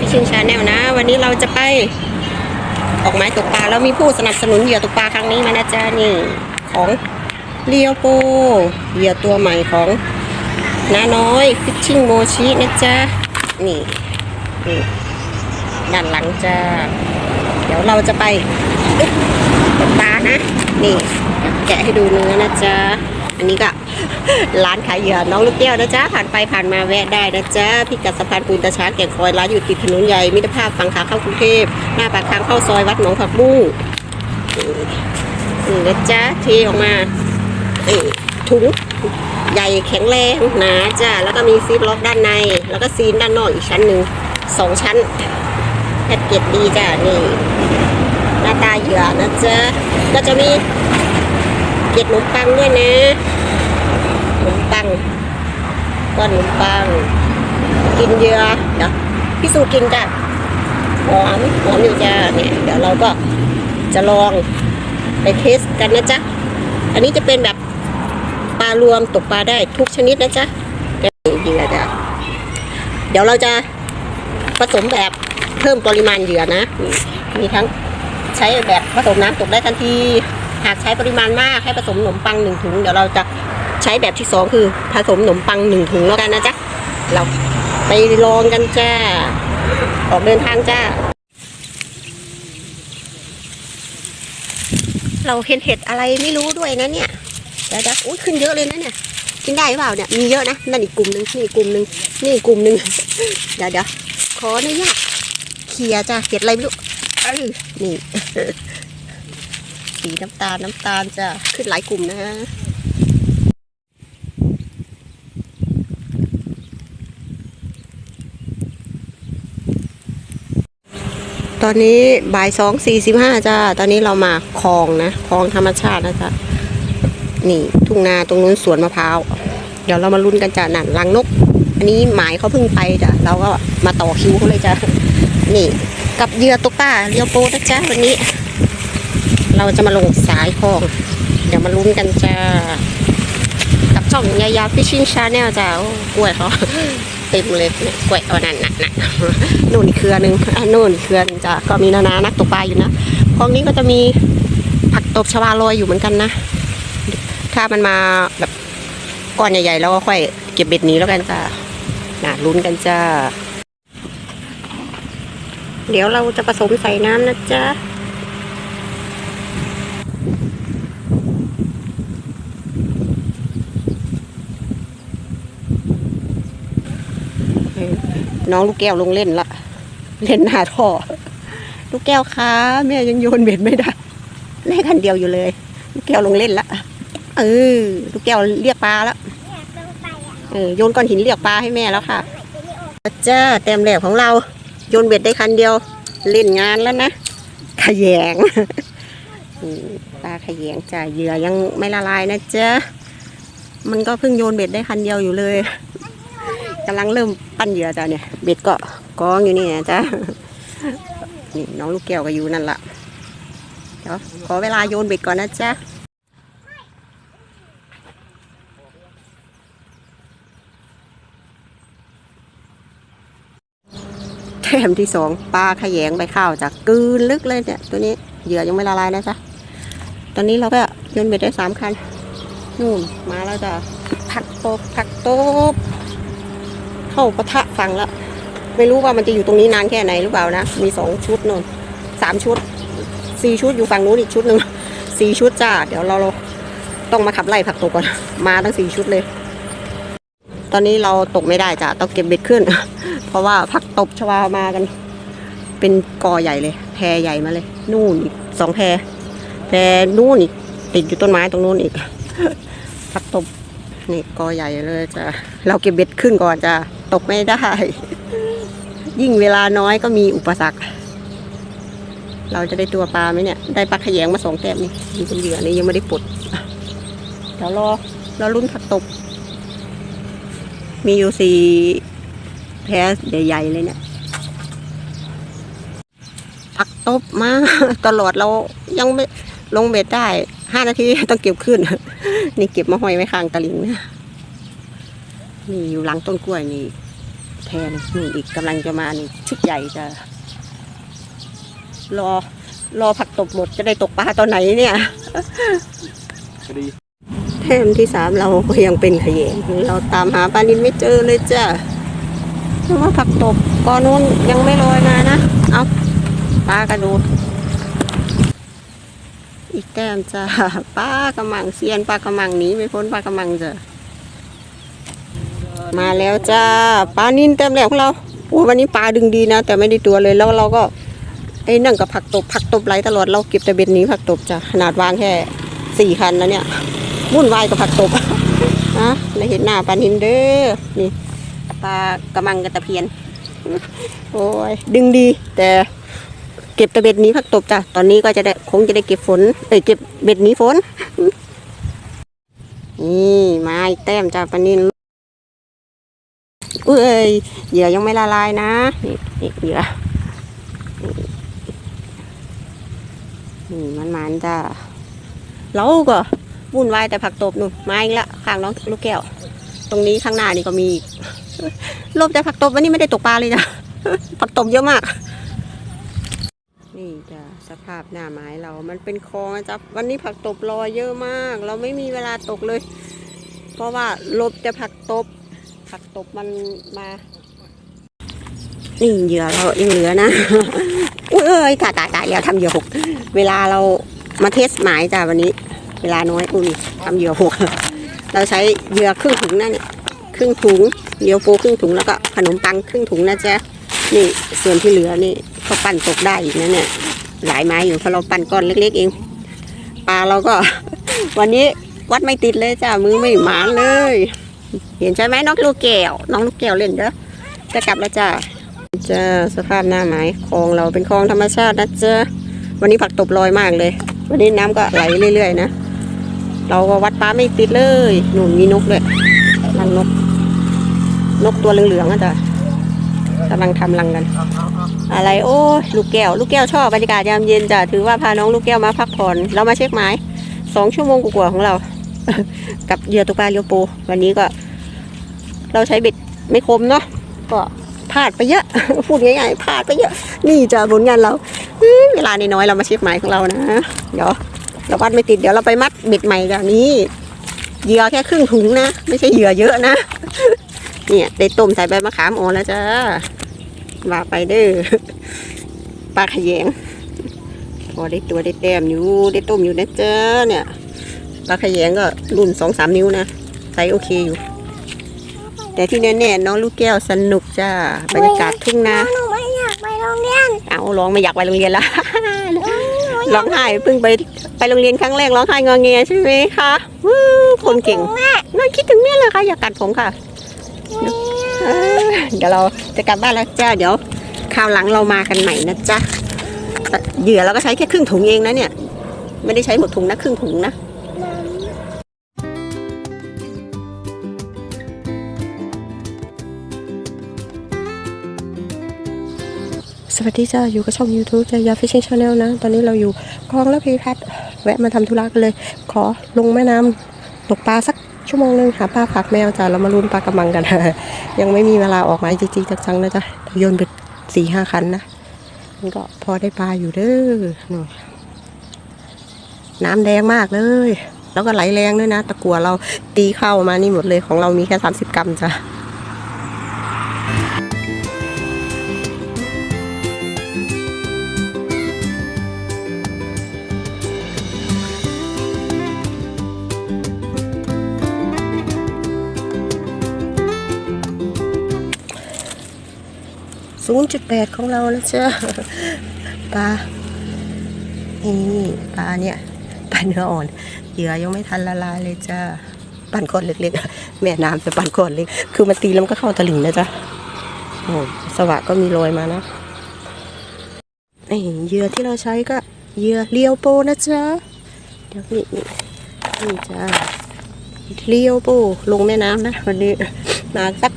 ฟิชชิงชาแนลนะ วันนี้เราจะไปออกไม้ตกปลาแล้วมีผู้สนับสนุนเหยื่อตกปลาครั้งนี้มานะจ๊ะนี่ของเรียวโปเหยื่อตัวใหม่ของน้าน้อยฟิชชิ่งโมชินะจ๊ะนี่นี่ด้านหลังจ้าเดี๋ยวเราจะไปตกปลานะ นี่แกะให้ดูเนื้อนะจ๊ะ อันนี้ก็ร้านขายเหยื่อน้องลูกแก้วนะจ๊ะผ่านไปผ่านมาแวะได้นะจ๊ะพิกัดสะพานปูนตาช้างแก่งคอยร้านอยู่ติดถนนใหญ่มิตรภาพฝั่งขาเข้ากรุงเทพหน้าปากทางเข้าซอยวัดหนองผักบุ้งนะจ๊ะเทออกมาถุงใหญ่แข็งแรงหนาจ้ะแล้วก็มีซีดล็อกด้านใน แล้วก็ซีนด้านนอกอีกชั้นหนึ่งสองชั้นแพ็กเกจดีจ้ะนี่หน้าตาเหยื่อนะจ๊ะก็จะมี เก็ดขนมปังด้วยนะขนมปังก้อนขนมปัง กินเยอะเดี๋ยวพี่สูกินจ้ะหอมหอมอยู่จ้ะเนี่ยเดี๋ยวเราก็จะลองไปเทสกันนะจ๊ะ อันนี้จะเป็นแบบปลารวมตกปลาได้ทุกชนิดนะจ๊ะเดี๋ยวเหยื่อจ้ะเดี๋ยวเราจะผสมแบบเพิ่มปริมาณเหยื่อนะ มีทั้งใช้แบบผสมน้ำตกได้ทันที หากใช้ปริมาณมากให้ผสมขนมปังหนึ่งถุง เดี๋ยวเราจะใช้แบบที่สองคือผสมขนมปังหนึ่งถุงแล้วกันนะจ๊ะ เราไปลองกันจ้า ออกเดินทางจ้า เราเห็นเห็ดอะไรไม่รู้ด้วยนะเนี่ยเดี๋ยวๆอุ้ยขึ้นเยอะเลยนะเนี่ย กินได้หรือเปล่าเนี่ย มีเยอะนะ นั่นอีกกลุ่มหนึ่งนี่อีกกลุ่มหนึ่งนี่อีกกลุ่มหนึ่งเดี๋ยวเดี๋ยวขออนุญาตเคลียร์จ้าเห็ดอะไรไม่รู้เออนี่ สีน้ำตาลน้ำตาลจ้าขึ้นหลายกลุ่มนะฮะตอนนี้บ่ายสองสี่สิบห้าจ้า ตอนนี้เรามาคลองนะคลองธรรมชาตินะจ๊ะนี่ทุ่งนาตรงนู้นสวนมะพร้าว เดี๋ยวเรามาลุ้นกันจ้ะนั่นรังนก อันนี้หมายเขาเพิ่งไปจ้ะเราก็มาต่อคิวเขาเลยจ้ะนี่ กับเหยื่อตุ๊กปลาเรียวโปนะจ๊ะวันนี้ เราจะมาลงสายคลอง เดี๋ยวมาลุ้นกันจ้ากับช่องยายาฟิชชิ่งชาแนลจ้าโอ้กล้วยเขาเต็มเลยกล้วยเอานั่นน่ะน่ะนู่นเครือหนึ่งอะนู่นเครือหนึ่งจ้ะก็มีนานานักตกปลาอยู่นะคลองนี้ก็จะมีผักตบชวาลอยอยู่เหมือนกันนะ ถ้ามันมาแบบก้อนใหญ่ๆแล้วก็ค่อยเก็บเบ็ดหนี้แล้วกันจ้ะน่ะลุ้นกันจ้าเดี๋ยวเราจะผสมใส่น้ำนะจ๊ะ น้องลูกแก้วลงเล่นละ เล่นหน้าท่อ ลูกแก้วคะแม่ยังโยนเบ็ดไม่ได้เล่นคันเดียวอยู่เลย ลูกแก้วลงเล่นละเออลูกแก้วเรียกปลาแล้วเออโยนก้อนหินเรียกปลาให้แม่แล้วค่ะจ้าแต้มแรกของเราโยนเบ็ดได้คันเดียว เล่นงานแล้วนะขยงปลาขยงจ้าเหยื่อยังไม่ละลายนะจ๊ะมันก็เพิ่งโยนเบ็ดได้คันเดียวอยู่เลย กำลังเริ่มปั้นเหยื่อจ้ะเนี่ยเบ็ดก็กองอยู่นี่นะจ้ะนี่น้องลูกแก้วก็อยู่นั่นละเดี๋ยวขอเวลาโยนเบ็ดก่อนนะจ๊ะแถมที่สองปลาขยงใบข้าวจ้ะกลืนลึกเลยเนี่ย ตัวนี้เหยื่อยังไม่ละลายนะจ๊ะตอนนี้เราก็โยนเบ็ดได้สามคันนู่นมาแล้วจ้ะผักตบผักตบ เข้าปะทะฟังแล้วไม่รู้ว่ามันจะอยู่ตรงนี้นานแค่ไหนหรือเปล่านะ มีสองชุดนนสามชุดสี่ชุดอยู่ฝั่งนู้นอีกชุดหนึ่งสี่ชุดจ้า เดี๋ยวเราต้องมาขับไล่ผักตกก่อน มาทั้งสี่ชุดเลย ตอนนี้เราตกไม่ได้จ้ะต้องเก็บเบ็ดขึ้น เพราะว่าผักตบชวามากัน เป็นกอใหญ่เลย แพรใหญ่มาเลย นู่นอีกสองแพรแพรนู่นอีกติดอยู่ต้นไม้ตรงนู้นอีกผักตบนี่กอใหญ่เลยจ้ะเราเก็บเบ็ดขึ้นก่อนจ้ะ ตกไม่ได้ ยิ่งเวลาน้อยก็มีอุปสรรค เราจะได้ตัวปลาไหมเนี่ย ได้ปลาขยงมาสองแต้มนี่มีเป็นเหยื่อนี่ยังไม่ได้ปลดเดี๋ยวรอรอรุ่นผักตบ มีอยู่สี่แพรใหญ่ๆเลยเนี่ยผักตบมาตลอดเรายังไม่ลงเบ็ดได้ห้านาทีต้องเก็บขึ้น นี่เก็บมาห้อยไว้ข้างตะลิงนะ นี่อยู่หลังต้นกล้วยนี่แพนนู่นอีกกำลังจะมานี่ชุดใหญ่จะรอรอผักตบหมดจะได้ตกปลาตอนไหนเนี่ยพอดีแทมที่สามเราก็ยังเป็นขยงเราตามหาปลานินไม่เจอเลยจ้ะเพราะว่าผักตบก้อนนู้นยังไม่ลอยมานะ เอาปลากระโดดอีกแต้มจ้ะปลากระมังเซียนปลากระมังหนีไม่พ้นปลากระมังจ้ะ มาแล้วจ้าปลานินเต็มแล้วของเราโอ้วันนี้ปลาดึงดีนะ แต่ไม่ได้ตัวเลยแล้วเราก็ไอ้นั่งกับผักตบผักตบไหลตลอดเราเก็บแต่เบ็ดหนี้ผักตบจ้ะขนาดวางแค่สี่คันนะเนี่ยวุ่นวายกับผักตบนะได้เห็นหน้าปลานินเด้อนี่ปลากระมังกระตะเพียน โอ้ยดึงดี แต่เก็บแต่เบ็ดหนี้ผักตบจ้ะตอนนี้ก็จะได้คงจะได้เก็บฝนเอ้ยเก็บเบ็ดหนี้ฝนนี่มาอีกแต้มจ้ะปลานิน เอ้ยเหยื่อยังไม่ละลายนะนี่นี่เหยื่อนี่มันมันจ้ะเราก็วุ่นวายแต่ผักตบนู่นมาอีกละข้างน้องลูกแก้ว ตรงนี้ข้างหน้านี่ก็มีลบแต่ผักตบวันนี้ไม่ได้ตกปลาเลยนะผักตบเยอะมาก นี่จ้ะสภาพหน้าไม้เรา มันเป็นคลองจ๊ะวันนี้ผักตบลอยเยอะมาก เราไม่มีเวลาตกเลย เพราะว่าลบแต่ผักตบ ผักตบมันมา นี่เหยื่อเรายังเหลือนะ อุ้ยเอ้ยตายตายตายแล้วทำเหยื่อหก เวลาเรามาเทสหมายจ้ะวันนี้ เวลาน้อยอุ้ยทำเหยื่อหก เราใช้เหยื่อครึ่งถุงนั่นนี่ครึ่งถุงเดียวปูครึ่งถุงแล้วก็ขนมปังครึ่งถุงนะจ๊ะนี่ส่วนที่เหลือนี่ก็ปั้นตกได้อีกนะเนี่ยหลายไม้อยู่เพราะเราปั้นก้อนเล็ก ๆ เองปลาเราก็ วันนี้วัดไม่ติดเลยจ้ะมือไม่หมานเลย เห็นใช่ไหมน้องลูกแก้ว น้องลูกแก้วเล่นเด้อจะกลับแล้วจ้ะจ้าสภาพหน้าไม้คลองเราเป็นคลองธรรมชาตินะจ๊ะวันนี้ผักตบลอยมากเลย วันนี้น้ำก็ไหลเรื่อยๆนะเราก็วัดปลาไม่ติดเลยหนุนมีนกด้วยรังนก นกตัวเหลืองๆอะจ้ะกำลังทำรังกัน อะไรโอ้ลูกแก้ว ลูกแก้วชอบบรรยากาศยามเย็นจ้ะถือว่าพาน้องลูกแก้วมาพักผ่อน เรามาเช็คหมายสองชั่วโมงกว่าของเรา กับเหยื่อตกปลาเรียวโป วันนี้ก็ เราใช้เบ็ดไม่คมเนาะก็พลาดไปเยอะ พูดง่ายๆพลาดไปเยอะ นี่จะผลงานเราเวลาน้อยๆเรามาเช็คหมายของเรานะ เดี๋ยวเราวัดไม่ติดเดี๋ยวเราไปมัดเบ็ดใหม่กันนี้เหยื่อแค่ครึ่งถุงนะ ไม่ใช่เหยื่อเยอะนะ เนี่ยได้ต้มใส่ใบมะขามอ่อนแล้วจ้าว่าไปเด้อปลาขยงพอได้ตัวได้แต้มอยู่ได้ต้มอยู่นะจ้าเนี่ย ปลาขยงก็รุ่นสองสามนิ้วนะไซส์โอเคอยู่ แต่ที่แน่ๆน้องลูกแก้วสนุกจ้าบรรยากาศทุ่งนาหนูไม่อยากไปโรงเรียนเอาร้องไม่อยากไปโรงเรียนละร้องไห้เพิ่งไปไปโรงเรียนครั้งแรกร้องไห้งอแงใช่ไหมคะวู้คนเก่งแม่น่าคิดถึงแม่เลยค่ะอยากกัดผมค่ะเอ้ยเดี๋ยวเราจะกลับบ้านแล้วจ้าเดี๋ยวคราวหลังเรามากันใหม่นะจ๊ะแต่เหยื่อเราก็ใช้แค่ครึ่งถุงเองนะเนี่ย ไม่ได้ใช้หมดถุงนะครึ่งถุงนะ สวัสดีจ้าอยู่กับช่อง YouTube จายาฟิชชิ่งชาแนลนะ ตอนนี้เราอยู่คลองและพีพัฒน์แวะมาทำธุระกันเลย ขอลงแม่น้ำตกปลาสักชั่วโมงนึงหาปลาผักแมวจ้ะเรามาลุ้นปลากระมังกัน ยังไม่มีเวลาออกมาจริงๆจังๆนะจ๊ะโยนไปสี่ห้าคันนะมันก็พอได้ปลาอยู่เด้อนู่นน้ำแดงมากเลย แล้วก็ไหลแรงด้วยนะ ตะกัวเราตีเข้ามานี่หมดเลยของเรามีแค่สามสิบกรัมจ้ะ ศูนย์จุดแปดของเราแล้วจ้ะปลานี่ปลาเนี่ยปลาเนื้ออ่อนเหยื่อยังไม่ทันละลายเลยจ้าปั่นก้อนเล็กๆ แม่น้ำจะปั่นก้อนเล็ก คือมันตีแล้วมันก็เข้าตลิ่งนะจ๊ะโอ้สวะก็มีโรยมานะนี่เหยื่อที่เราใช้ก็เหยื่อเลียวโปนะจ๊ะเดี๋ยวนี่นี่นี่จ้าเลียวโปลงแม่น้ำนะวันนี้มาสัก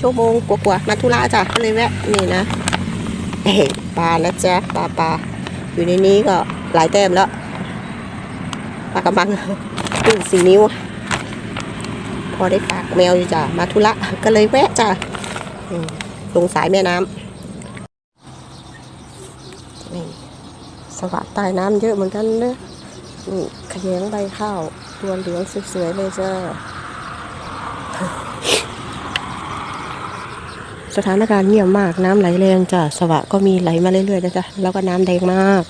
ชั่วโมงกว่าๆมาธุระจ้ะก็เลยแวะนี่นะเอ้ยปลานะจ๊ะปลาปลาอยู่ในนี้ก็หลายแต้มแล้วปลากระมังขึ้นสี่นิ้ว พอได้ฝากแมวอยู่จ้ะมาธุระก็เลยแวะจ้ะลงสายแม่น้ำนี่สวัสดใต้น้ำเยอะเหมือนกันเนอะนี่ขยงใบข้าว ตัวเหลืองสวยๆเลยจ้า สถานการณ์เงียบมากน้ำไหลแรงจ้ะสวะก็มีไหลมาเรื่อยๆนะจ๊ะแล้วก็น้ำแดงมาก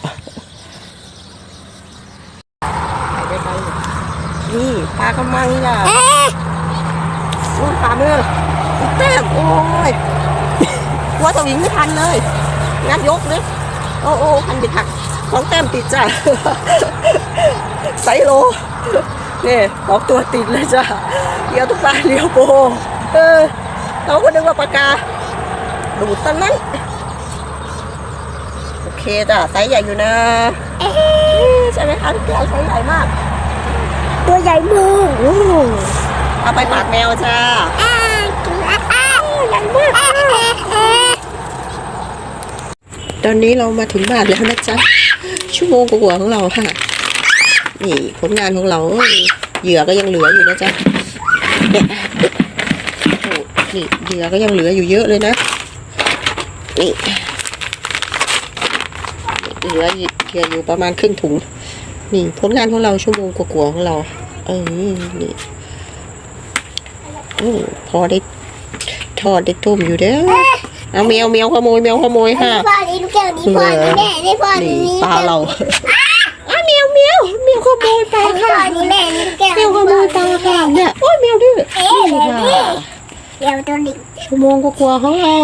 นี่ปลากระมังจ้ะนู่นปลาเมื่อแต้มโอ้ยว่าสวิงไม่ทันเลยงัดยกเลยโอ้โอ้พันบิดหักของแต้มติดจ้ะไซโลนี่สองตัวติดเลยจ้ะเลี้ยวตุ๊กตาเลี้ยวโปเออเราก็นึกว่าปากกา ดูดตอนนั้น โอเคจ้ะไซส์ใหญ่อยู่นะใช่ไหมคะพี่แก้วไซส์ใหญ่มาก ตัวใหญ่มือโอ้เอาไปปากแมวจ้าอ่ากินแล้วอ่าใหญ่มากอ่าอ่าตอนนี้เรามาถึงบ้านแล้วนะจ๊ะชั่วโมงกว่าๆของเราค่ะ นี่ผลงานของเราเอ้ยเหยื่อก็ยังเหลืออยู่นะจ๊ะเนี่ยโอ้นี่เหยื่อก็ยังเหลืออยู่เยอะเลยนะ นี่เหลือเหยื่ออยู่ประมาณครึ่งถุง นี่ผลงานของเราชั่วโมงกว่าๆของเรา เออนี่โอ้พอได้ทอดได้ต้มอยู่เด้อเอาแมวแมวขโมยแมวขโมยค่ะนี่พ่อนี่ลูกแก้วนี่พ่อนี่แม่นี่พ่อนี่นี่ปลาเราอ้าแมวแมวแมวขโมยปลาพ่อค่ะนี่แม่นี่ลูกแก้วแมวขโมยปลาค่ะเนี่ยโอ้ยแมวดื้อเอ๊ะนี่เดี๋ยวค่ะเดี๋ยวตัวนี้ชั่วโมงกว่าๆของเรา